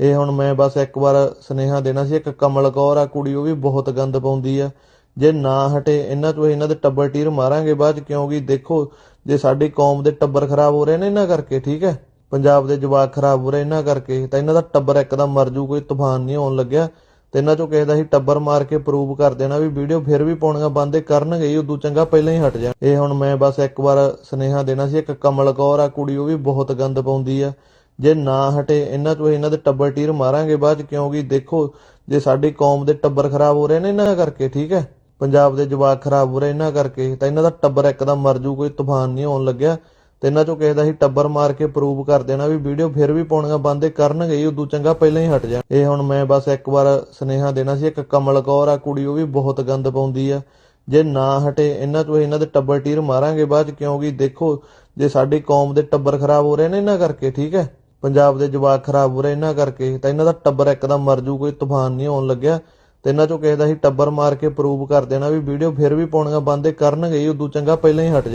ਇਹ ਹੁਣ ਮੈਂ ਬਸ ਇੱਕ ਵਾਰ ਸੁਨੇਹਾ ਦੇਣਾ ਸੀ, ਇੱਕ ਕਮਲ ਕੌਰ ਆ ਕੁੜੀ, ਉਹ ਵੀ ਬਹੁਤ ਗੰਦ ਪਾਉਂਦੀ ਆ। ਜੇ ਨਾ ਹਟੇ, ਇਹਨਾਂ ਤੋਂ ਇਹਨਾਂ ਦੇ ਟੱਬਰ ਟੀਰ ਮਾਰਾਂਗੇ ਬਾਅਦ 'ਚ, ਕਿਉਂਕਿ ਦੇਖੋ, ਜੇ ਸਾਡੀ ਕੌਮ ਦੇ ਟੱਬਰ ਖਰਾਬ ਹੋ ਰਹੇ ਨੇ ਇਹਨਾਂ ਕਰਕੇ, ਠੀਕ ਹੈ? ਪੰਜਾਬ ਦੇ ਜਵਾਕ ਖਰਾਬ ਹੋ ਰਹੇ ਇਹਨਾਂ ਕਰਕੇ, ਤਾਂ ਇਹਨਾਂ ਦਾ ਟੱਬਰ ਇੱਕਦਮ ਮਰ ਜੂ, ਕੋਈ ਤੂਫਾਨ ਨਹੀਂ ਆਉਣ ਲੱਗਿਆ। ਤੇ ਇਹਨਾਂ ਚੋਂ ਕਿਸੇ ਦਾ ਹੀ ਟੱਬਰ ਮਾਰ ਕੇ ਪ੍ਰੂਵ ਕਰ ਦੇਣਾ ਵੀ ਵੀਡੀਓ ਫਿਰ ਵੀ ਪਾਉਣੀਆਂ ਬੰਦ ਕਰਨਗੇ ਹੀ, ਉਦੋਂ ਚੰਗਾ ਪਹਿਲਾਂ ਹੀ ਹਟ ਜਾਣ। ਇਹ ਹੁਣ ਮੈਂ ਬਸ ਇੱਕ ਵਾਰ ਸੁਨੇਹਾ ਦੇਣਾ ਸੀ, ਇੱਕ ਕਮਲ ਕੌਰ ਆ ਕੁੜੀ, ਉਹ ਵੀ ਬਹੁਤ ਗੰਦ ਪਾਉਂਦੀ ਆ। ਜੇ ਨਾ ਹਟੇ, ਇਹਨਾਂ ਤੋਂ ਇਹਨਾਂ ਦੇ ਟੱਬਰ ਟੀਰ ਮਾਰਾਂਗੇ ਬਾਅਦ 'ਚ, ਕਿਉਂਕਿ ਦੇਖੋ, ਜੇ ਸਾਡੀ ਕੌਮ ਦੇ ਟੱਬਰ ਖਰਾਬ ਹੋ ਰਹੇ ਨੇ ਇਹਨਾਂ ਕਰਕੇ, ਠੀਕ ਹੈ? ਪੰਜਾਬ ਦੇ ਜਵਾਕ ਖਰਾਬ ਹੋ ਰਹੇ ਇਹਨਾਂ ਕਰਕੇ, ਤਾਂ ਇਹਨਾਂ ਦਾ ਟੱਬਰ ਇੱਕਦਮ ਮਰ ਜੂ, ਕੋਈ ਤੂਫਾਨ ਨਹੀਂ ਆਉਣ ਲੱਗਿਆ। ਤੇ ਇਹਨਾਂ ਚੋਂ ਕਿਸੇ ਦਾ ਹੀ ਟੱਬਰ ਮਾਰ ਕੇ ਪ੍ਰੂਵ ਕਰ ਦੇਣਾ ਵੀ ਵੀਡੀਓ ਫਿਰ ਵੀ ਪਾਉਣੀਆਂ ਬੰਦ ਕਰਨਗੇ ਉਦੋਂ ਚੰਗਾ ਪਹਿਲਾਂ ਹੀ ਹਟ ਜਾ ਇਹ ਹੁਣ ਮੈਂ ਬਸ ਇੱਕ ਵਾਰ ਸੁਨੇਹਾ ਦੇਣਾ ਸੀ, ਇੱਕ ਕਮਲ ਕੌਰ ਆ ਕੁੜੀ, ਉਹ ਵੀ ਬਹੁਤ ਗੰਦ ਪਾਉਂਦੀ ਆ। ਜੇ ਨਾ ਹਟੇ, ਇਹਨਾਂ ਤੋਂ ਇਹਨਾਂ ਦੇ ਟੱਬਰ ਟੀਰ ਮਾਰਾਂਗੇ ਬਾਅਦ 'ਚ, ਕਿਉਂਕਿ ਦੇਖੋ, ਜੇ ਸਾਡੀ ਕੌਮ ਦੇ ਟੱਬਰ ਖਰਾਬ ਹੋ ਰਹੇ ਨੇ ਇਹਨਾਂ ਕਰਕੇ, ਠੀਕ ਹੈ? ਪੰਜਾਬ ਦੇ ਜਵਾਕ ਖਰਾਬ ਹੋ ਰਹੇ, ਇਹਨਾਂ ਕਰਕੇ ਤਾਂ ਇਹਨਾਂ ਦਾ ਟੱਬਰ ਇੱਕਦਮ ਮਰ ਜੂ, ਕੋਈ ਤੂਫਾਨ ਨਹੀਂ ਆਉਣ ਲੱਗਿਆ। ਤੇ ਇਹਨਾਂ ਚੋਂ ਕਿਸੇ ਦਾ ਹੀ ਟੱਬਰ ਮਾਰ ਕੇ ਪ੍ਰੂਵ ਕਰ ਦੇਣਾ ਵੀ ਵੀਡੀਓ ਫਿਰ ਵੀ ਪਾਉਣੀਆਂ ਬੰਦ ਕਰਨਗੇ ਉਦੋਂ ਚੰਗਾ ਪਹਿਲਾਂ ਹੀ ਹਟ ਜਾ